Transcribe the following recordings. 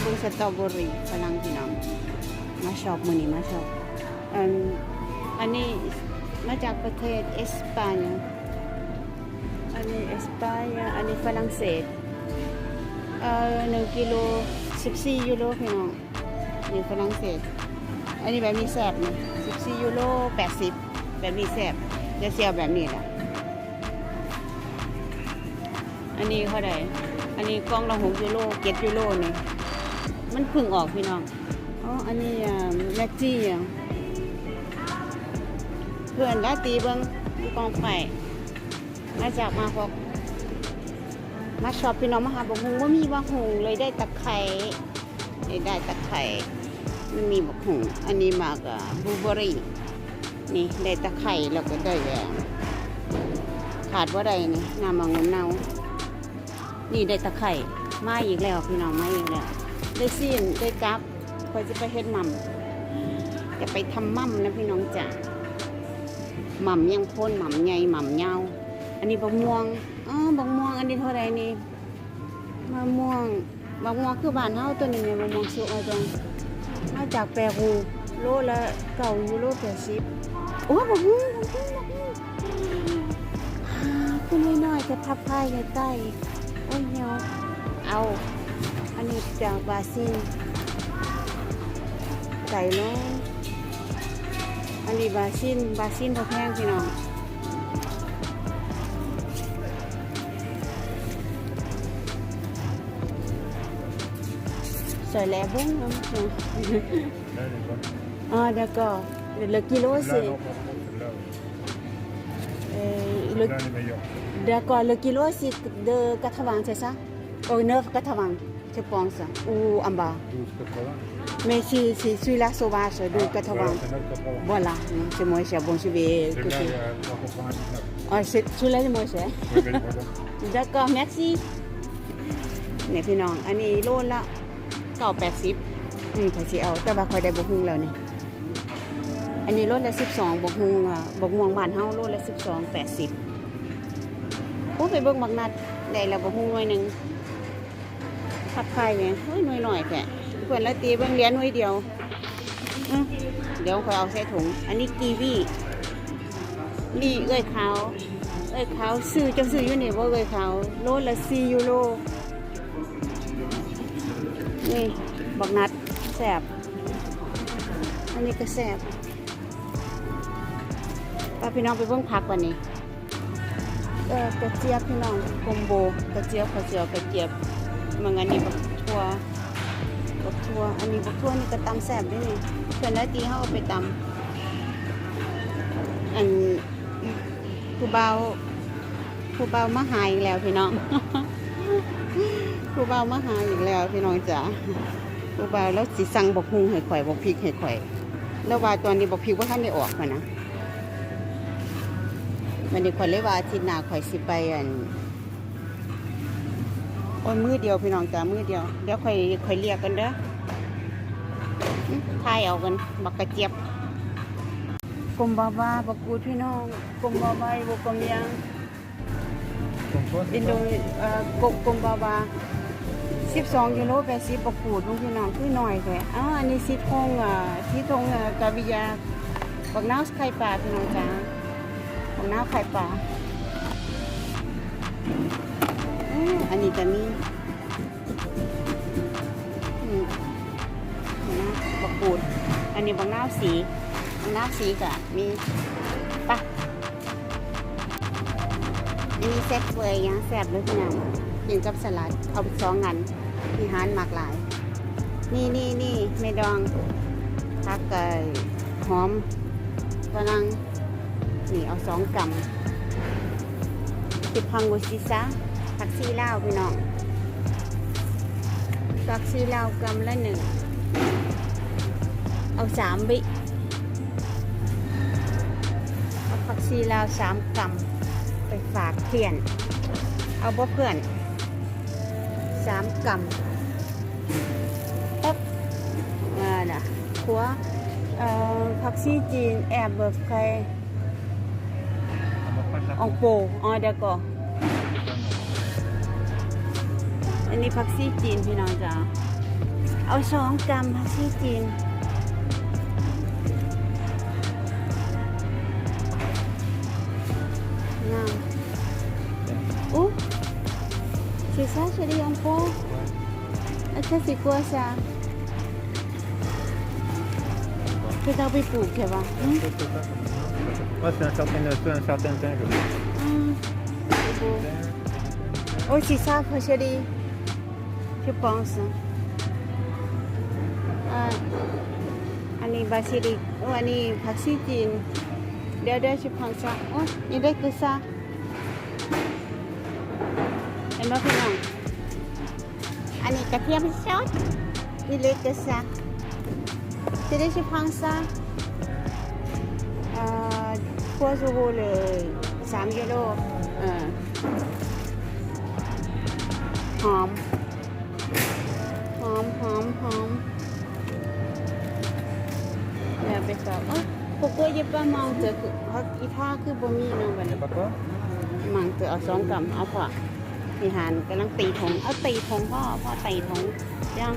เบิ่งสตรอเบอรี่ฝรั่งพี่น้องมาชอบมื้อนี้มาชอบอันอันนี้มาจากประเทศเอสปานอันนี้เอสปานอันนี้ฝรั่งเศสเอ่อหนึ่งกิโล14ยูโรพี่น้องนี่ฝรั่งเศส อันนี้แบบมีแสบนี่14ยูโร80แบบมีแสบจะเสียวแบบนี้แหละอันนี้เท่าไหร่อันนี้กล่องละหกยูโรเจ็ดยูโรนี่ มันพึ่งออกพี่น้องอ๋ออันนี้แม็กจี้อ่เพื่อนได้ตีเบิ้งดูกองไฟมาจากมาพอกมาชอบพี่น้องมาหาบอกฮงว่ามีว่าหงเลยได้ตะไคร้ได้ตะไคร้มันมีบอกหงอันนี้มากบลูเบอรี่นี่ได้ตะไคร้แล้วก็ได้แล้วขาดว่าใดนี่น้ำมังนเนานี่ได้ตะไคร่มาอีกแล้วพี่น้องมาอีกแล้ว ได้ซีนได้กลับคอยจะไปเฮ็ดหม่ำจะไปทำม่ำนะพี่น้องจ๋าหม่ำยังพ่นหม่ำใหญ่หม่ำยาอันนี้บะม่วงอ๋อบะม่วงอันนี้เท่าไรนี่มะม่วงบะม่วงคือบ้านเฮาตัวนี้เนี่ยบะม่วงสุกเอาจังมาจากแปรูโลละเก่ายูโรแปดสิบโอ้บะม่วงบะม่วงบะม่วงขึ้นน้อยๆจะทับพายใต้โอ้ยเหี่ยวเอา anh ấy chàng và xin. Cày nó anh đi và xin và xin thật hang thì nào sợi lẻ bốn lắm. À đã có là kilo gì le, d'accord, le kilo, c'est de 80, c'est ça Au 9, 80. Je pense. Ou en bas. 12,80. Mais si, si celui-là sauvage, de Ah, 80. voilà, c'est 9,80. Voilà, c'est moins cher. Bon, je vais Celui-là, coûter. il est à 3,99. Ah, c'est- celui-là, c'est moins cher. Oui, mais voilà. D'accord, merci. เนี่ยพี่น้อง อันนี้โลละเก้าแปดสิบอืมขอยสิเอาแต่ว่าคอยได้บกฮุงแล้วนี่อันนี้โลละสิบสองบกฮุงอะบกม่วงบ้านเฮาโลละสิบสองแปดสิบโอ้ไปเบิ่งบักนัดได้แล้วบกฮุงหน่วยหนึ่ง ผักไข่เนี่ยเฮ้ยหน่วยหน่อยแค่เพื่อนละตีเบิ่งเหรียญหน่วยเดียวเดี๋ยวคอยเอาใส่ถุง อันนี้กีวีนี่เอ้ยขาวเอ้ยเขาซื้อจะซื้ออยู่นี่บ่าเอ้ยเขาโลละสี่ยูโรนี่บักนัดแสบอันนี้ก็แสบป้าพี่น้องไปเบิ่งผักวันนี้กระเจี๊ยบพี่น้องคอมโบกระเจี๊ยบกระเจียวกระเจี๊ยบ มันอันนี้บักทั่วบักทั่วอันนี้บักทั่วนี่ก็ตำแสบด้วยนี่เพื่อนได้ตีเขาเอาไปตำอันผู้เบาผู้เบามาหายอีกแล้วพี่น้องผู้เบามาหายอีกแล้วพี่น้องจ๋าผู้เบาแล้วสิสั่งบกฮุงให้ข่อยบกพริกให้ข่อย แล้วว่าตอนนี้บกพริกว่าท่านได้ออกมานะมันนี้ข่อยเลยว่าอาทิตย์หน้าข่อยสิไปอัน โอ้ยมือเดียวพี่น้องจ๋ามือเดียวเดี๋ยวข่อยข่อยเรียกกันเด้ออื้อทายเอากันบักกระเจี๊ยบกลมบาบาบกูดพี่น้องกลมบาบาบุกลมยัง Comme quoi, อิน c'est โด ça เอ่อกกลมบาบา12กิโล80บกูดลูกพี่น้องคือหน่อยแค่อ้าวอันนี้ซิทงอะซิทงอะกาบิยาบักน้าวไข่ปลาพี่น้องจ้าบักน้าวไข่ปลา อันนี้จะมีอืมนะบักกูด อันนี้บักน้าสีบักน้าสีกะมีปะอันนี้แซ่บเฟยยังแซ่บเลยพี่น้องกินกับสลัดเอาไปสองอันที่หานหมากหลาย นี่นี่นี่เมดองผักไก่หอมฝรั่งนี่เอาสองกำติดพังกุซิซะ ผักซีลาวพี่น้องผักซีลาวกำละหนึ่ง เอาสามบิเอาผักซีลาวสามกำไปฝากเพื่อน เอาบ่เพื่อนสามกำอ๊บอ่าน่ะขัวเอ่อผักซีจีนแอบเบิกใคร On va pas de la อองโปอ๋อเดี๋ยวก่อน อันนี้ผักซีจีนพี่น้องจ้าเอาสองกรัมผักชีจีนงามอู้ c'est ça chérie en pot et ça c'est quoi ça คือเราไปปลูกใช่ปะอืม Ouais, c'est un certain, c'est un certain teint, je crois. อืม c'est beau. Oh, c'est ça, chérie. Je pense. อ่าอันนี้บาซิลิกโอ้อันนี้ผักชีจีนเดี๋ยวเดี๋ยวชิพังซะโอ้นี่ได้คือซะเห็นไหมพี่น้องอันนี้กระเทียมซอสนี่เล็กคือซะจะได้ชิพังซะอ่าพัวซูโฮเลยสามกิโลเออหอม หอมหอมหอมอย่าไปสอบเอ้ยพวกก็ยิบว่ามังเจอคือเขาอีท่าคือบ่มีเนาะบัด Y นี้ a pas quoi มังเจอเอาสองกำเอาพอนี่หานกำลังตีถงเอาตีถงพ่อพ่อตีถงยัง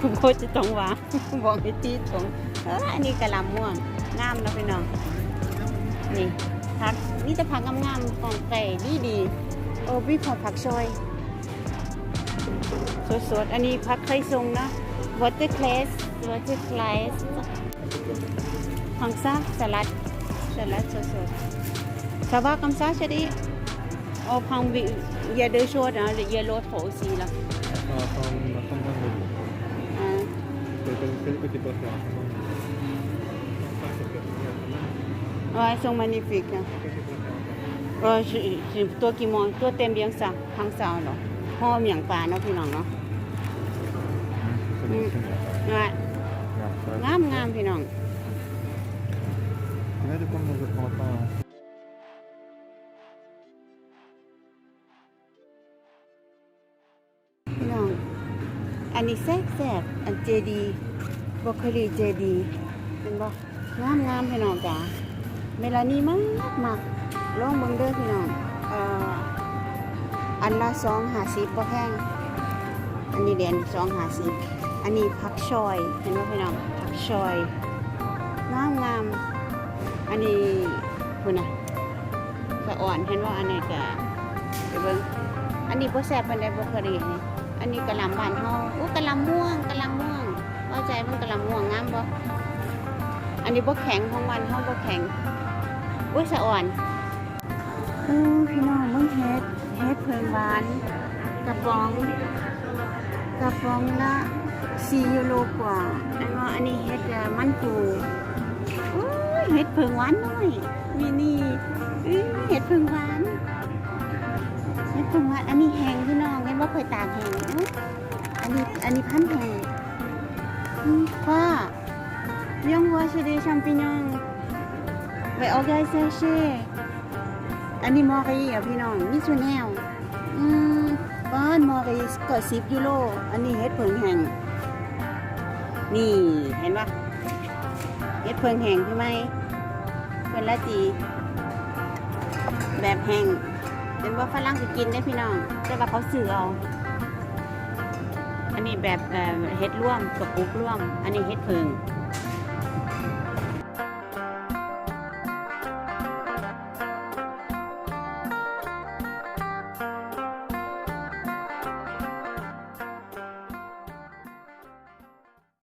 คุณโคจะต้องวางบอกให้ตีถงเอออันนี้กะหลำม่วงงามนะพี่น้องนี่ผักนี่จะผักงามๆของไก่ดีดีๆโอ้พี่ขอผักซอย สดๆ อันนี้ผักไข่ทรงนะ watercress watercress ผังซาสลัดสลัดสดๆ ça va comme ça chérie on prend vi- il y a deux choses hein il y a l'autre aussi là On va prendre on va prendre un autre. Hein. C'est c'est- c'est le que tu peux faire. ouais ils sont magnifiques hein. Euh, je- je- toi qui manges toi t'aimes bien ça ผังซาเหรอ ห่อเมี่ยงปลาเนาะพี่น้องเนาะ C'est bon, c'est bien. ouais Regarde, งามงามพี่น้อง Tu mets de quoi moi je prends pas. hein. พี่น้อง อันนี้แซ่บแซ่บอันเจดีบรอกโคลีเจดี เป็นบ่งามงามพี่น้องจ้าเมลานีมากมากลองเบิ่งเด้อพี่น้อง เอ่อ อันละสองหาสิบบ่แพงอันนี้เด่นสองหาสิบอันนี้ผักชอยเห็นบ่พี่น้องผักชอยงามงามอันนี้คุณนะสะอ่อนเห็นว่าอันนี้ก็ไปเบิ่งอันนี้บ่แซ่บปานใดบ่เคยได้เห็นนี่อันนี้กะหล่ำบานเฮาอู้กะหล่ำม่วงกะหล่ำม่วงเข้าใจมันกะหล่ำม่วงงามบ่อันนี้บ่แข็งของมันเฮาบ่แข็งอุ้ยสะอ่อนเออพี่น้อง เฮ็ดเฮ็ดเพิงหวาน กระป๋อง กระป๋องละ4ยูโรกว่าอันว่าอันนี้เฮ็ดอะมันปูเฮ็ดเพิงหวานน้อยมินี่เฮ็ดเพิงหวานนี่ตรงว่าอันนี้แห้งพี่น้องเห็นว่าเคยตากแห้งอันนี้อันนี้พันแห้งว่ายังว่าเชเดชัมปิญองไปออกไกเซเช่ อันนี้มอรีอะพี่น้องนี่ส่วนแนวอืมบ้านมอรีก็สิบยูโรอันนี้เฮ็ดเพิงแห้งนี่เห็นปะเฮ็ดเพิงแห้งใช่ไหมเป็นละจีแบบแห้งเป็นว่าฝรั่งจะกินได้พี่น้องแต่ว่าเขาซื้อเอา อันนี้แบบเฮ็ดร่วมกับปุกร่วม อันนี้เฮ็ดเพิง